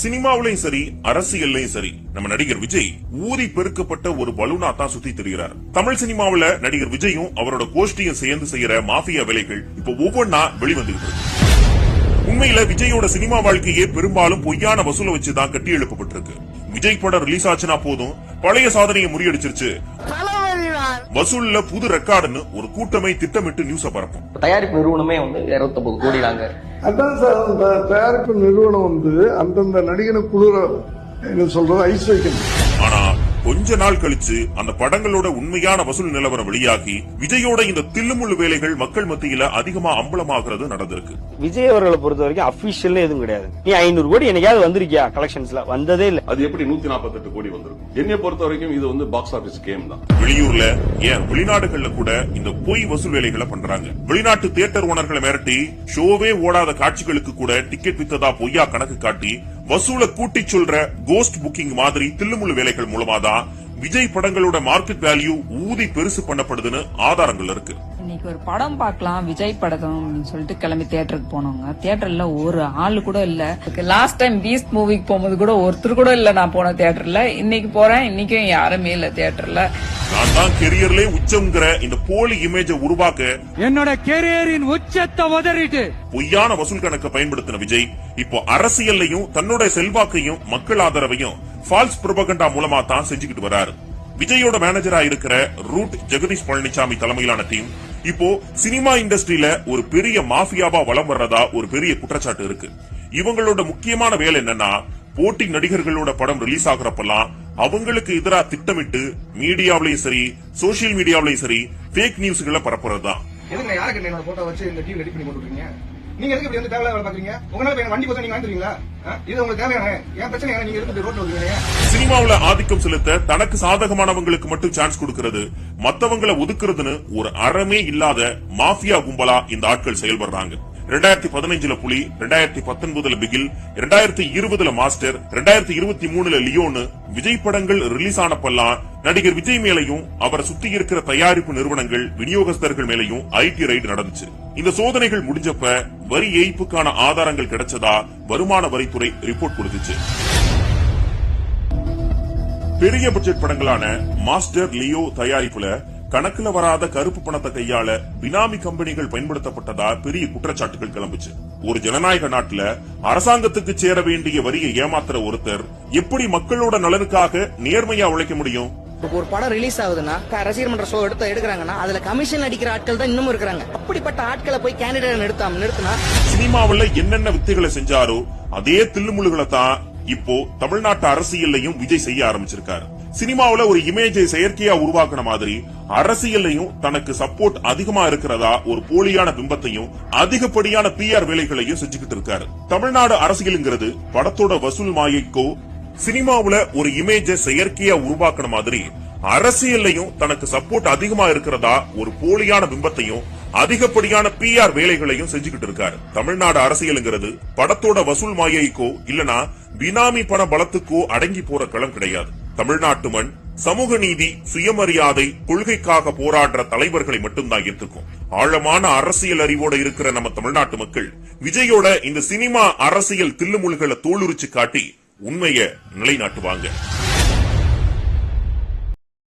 சினிமாவிலையும் சரி அரசியல்லையும் சரி நம்ம நடிகர் விஜய் ஊதி பெருக்கப்பட்ட ஒரு பலூனா தான் சுத்தி தெரிகிறார் தமிழ் சினிமாவுல நடிகர் விஜயும் அவரோட கோஷ்டியும் சேர்ந்து செய்யற மாஃபியா வேலைகள் இப்ப ஒவ்வொன்னா வெளிவந்துகிட்டு இருக்கு. உண்மையில விஜயோட சினிமா வாழ்க்கையே பெரும்பாலும் பொய்யான வசூலை வச்சுதான் கட்டி எழுப்பப்பட்டிருக்கு விஜய் படம் ரிலீஸ் ஆச்சுனா போதும் பழைய சாதனையை முறியடிச்சிருச்சு. வசூல்ல புது ரெக்கார்டுன்னு ஒரு கூட்டமை திட்டமிட்டு நியூஸ பரப்பும். தயாரிப்பு நிறுவனமே வந்து இருபத்தொன்பது கோடி நாங்க அதான் சார் அந்த தயாரிப்பு நிறுவனம் வந்து அந்தந்த நடிகனை குளிர என்ன சொல்றது ஐஸ் வைக்கணும். ஆனா கொஞ்ச நாள் கழிச்சு அந்த படங்களோட உண்மையான வசூல் நிலவரம் வெளியாகி விஜயோட இந்த தில்லுமுள்ளு வேலைகள் மக்கள் மத்தியில அதிகமா அம்பலமாகிறது நடந்திருக்கு. விஜய் அவர்களை பொறுத்த வரைக்கும் அபிஷியல் எதுவும் கிடையாது. நீ ஐநூறு கோடி என்னைக்காவது வந்திருக்கியா கலெக்ஷன்ஸ்ல வந்ததே இல்ல. அது எப்படி நூத்தி நாற்பத்தெட்டு கோடி வந்திருக்கும்? என்னை பொறுத்த வரைக்கும் இது வந்து பாக்ஸ் ஆபீஸ் கேம் தான். வெளியூர்ல ஏன் வெளிநாடுகள்ல கூட இந்த பொய் வசூல் வேலைகளை பண்றாங்க. வெளிநாட்டு தியேட்டர் ஓனர்களை மிரட்டி ஷோவே ஓடாத காட்சிகளுக்கு கூட டிக்கெட் வித்ததா பொய்யா கணக்கு காட்டி வசூலை கூட்டி சொல்ற கோஸ்ட் புக்கிங் மாதிரி தில்லுமுழு வேலைகள் மூலமா தான் விஜய் படங்களோட மார்க்கெட் வேல்யூ ஊதி பெருசு பண்ணப்படுதுன்னு ஆதாரங்கள் இருக்கு. இன்னைக்கு ஒரு படம் பார்க்கலாம் விஜய் படம் அப்படின்னு சொல்லிட்டு கிளம்பி தியேட்டருக்கு போனவங்க தியேட்டர்ல ஒரு ஆளு கூட இல்ல. லாஸ்ட் டைம் பீஸ்ட் மூவிக்கு போகும்போது கூட ஒருத்தர் கூட இல்ல நான் போன தியேட்டர்ல. இன்னைக்கு போறேன் இன்னைக்கும் யாருமே இல்ல தியேட்டர்ல. நான் தான் கெரியர்லே உச்சம்ங்கிற இந்த போலி இமேஜை உருவாக்க என்னோட கெரியரின் உச்சத்தை உதறிட்டு. பொய்யான வசூல் கணக்கை பயன்படுத்தின விஜய் இப்போ அரசியல்லையும் தன்னோட செல்வாக்கையும் மக்கள் ஆதரவையும் ஃபால்ஸ் புரபகண்டா மூலமா தான் செஞ்சுக்கிட்டு வராரு. விஜயோட மேனேஜரா இருக்கிற ரூட் ஜெகதீஷ் பழனிசாமி தலைமையிலான டீம் இப்போ சினிமா இண்டஸ்ட்ரியில ஒரு பெரிய மாஃபியாவா வலம் வர்றதா ஒரு பெரிய குற்றச்சாட்டு இருக்கு. இவங்களோட முக்கியமான வேலை என்னன்னா போட்டி நடிகர்களோட படம் ரிலீஸ் ஆகுறப்பெல்லாம் அவங்களுக்கு எதிராக திட்டமிட்டு மீடியாவிலையும் சரி சோசியல் மீடியாவிலையும் சரி ஃபேக் நியூஸ்களை பரப்புறதுதான். நீங்க எதுக்கு இப்படி வந்து தேவையில்லாத வேலை பாக்குறீங்க உங்களால இப்ப வண்டி போச நீங்க வாங்கிடுவீங்களா? இது உங்களுக்கு தேவையான என் பிரச்சனை நீங்க இருந்து ரோட்ல வருவீங்க சினிமாவுல ஆதிக்கம் செலுத்த தனக்கு சாதகமானவங்களுக்கு மட்டும் சான்ஸ் கொடுக்கிறது. மத்தவங்களை ஒதுக்குறதுன்னு ஒரு அறமே இல்லாத மாஃபியா கும்பலா இந்த ஆட்கள் செயல்படுறாங்க. ரெண்டாயிரத்தி பதினஞ்சுல புலி ரெண்டாயிரத்தி பத்தொன்பதுல பிகில் ரெண்டாயிரத்தி இருபதுல மாஸ்டர் ரெண்டாயிரத்தி இருபத்தி மூணுல லியோனு விஜய் படங்கள் ரிலீஸ் ஆனப்பெல்லாம் நடிகர் விஜய் மேலையும் அவரை சுத்தி இருக்கிற தயாரிப்பு நிறுவனங்கள் விநியோகஸ்தர்கள் மேலையும் ஐடி ரைடு நடந்துச்சு. இந்த சோதனைகள் முடிஞ்சப்ப வரி ஏய்ப்புக்கான ஆதாரங்கள் கிடைச்சதா வருமான வரித்துறை ரிப்போர்ட் கொடுத்துச்சு. பெரிய பட்ஜெட் படங்களான மாஸ்டர் லியோ தயாரிப்புல கணக்குல வராத கருப்பு பணத்தை கையாள பினாமி கம்பெனிகள் பயன்படுத்தப்பட்டதா பெரிய குற்றச்சாட்டுகள் கிளம்புச்சு. ஒரு ஜனநாயக நாட்டுல அரசாங்கத்துக்கு சேர வேண்டிய வரியை ஏமாத்துற ஒருத்தர் எப்படி மக்களோட நலனுக்காக நேர்மையா உழைக்க முடியும்? இப்போ ஒரு படம் ரிலீஸ் ஆகுதுன்னா ரசிகர் மன்ற ஷோ எடுத்து எடுக்கிறாங்கன்னா அதுல கமிஷன் அடிக்கிற ஆட்கள் தான் இன்னமும் இருக்கிறாங்க. அப்படிப்பட்ட ஆட்களை போய் கேண்டிடேட் நிறுத்தாம நிறுத்தினா சினிமாவுல என்னென்ன வித்தைகளை செஞ்சாரோ அதே தில்லுமுழுகளை தான் இப்போ தமிழ்நாட்டு அரசியல்லையும் விஜய் செய்ய ஆரம்பிச்சிருக்காரு. சினிமாவுல ஒரு இமேஜை செயற்கையா உருவாக்குன மாதிரி அரசியல்லையும் தனக்கு சப்போர்ட் அதிகமா இருக்கிறதா ஒரு போலியான பிம்பத்தையும் அதிகப்படியான பிஆர் வேலைகளையும் செஞ்சுக்கிட்டு இருக்காரு. தமிழ்நாடு அரசியலுங்கிறது படத்தோட வசூல் மாயைக்கோ சினிமாவுல ஒரு இமேஜ செயற்கையா உருவாக்குன மாதிரி அரசியல்லையும் தனக்கு சப்போர்ட் அதிகமா இருக்கிறதா ஒரு போலியான பிம்பத்தையும் அதிகப்படியான பி ஆர் வேலைகளையும் செஞ்சுக்கிட்டு இருக்காரு. தமிழ்நாடு அரசியலுங்கிறது படத்தோட வசூல் மாயைக்கோ இல்லனா பினாமி பண பலத்துக்கோ அடங்கி போற களம் கிடையாது. தமிழ்நாட்டு மண் சமூக நீதி சுயமரியாதை கொள்கைக்காக போராடுற தலைவர்களை மட்டும்தான் ஏத்துக்கும் ஆழமான அரசியல் அறிவோட இருக்கிற நம்ம தமிழ்நாட்டு மக்கள் விஜயோட இந்த சினிமா அரசியல் தில்லுமுல்களை தோலுரிச்சு காட்டி உண்மையை நிலைநாட்டுவாங்க.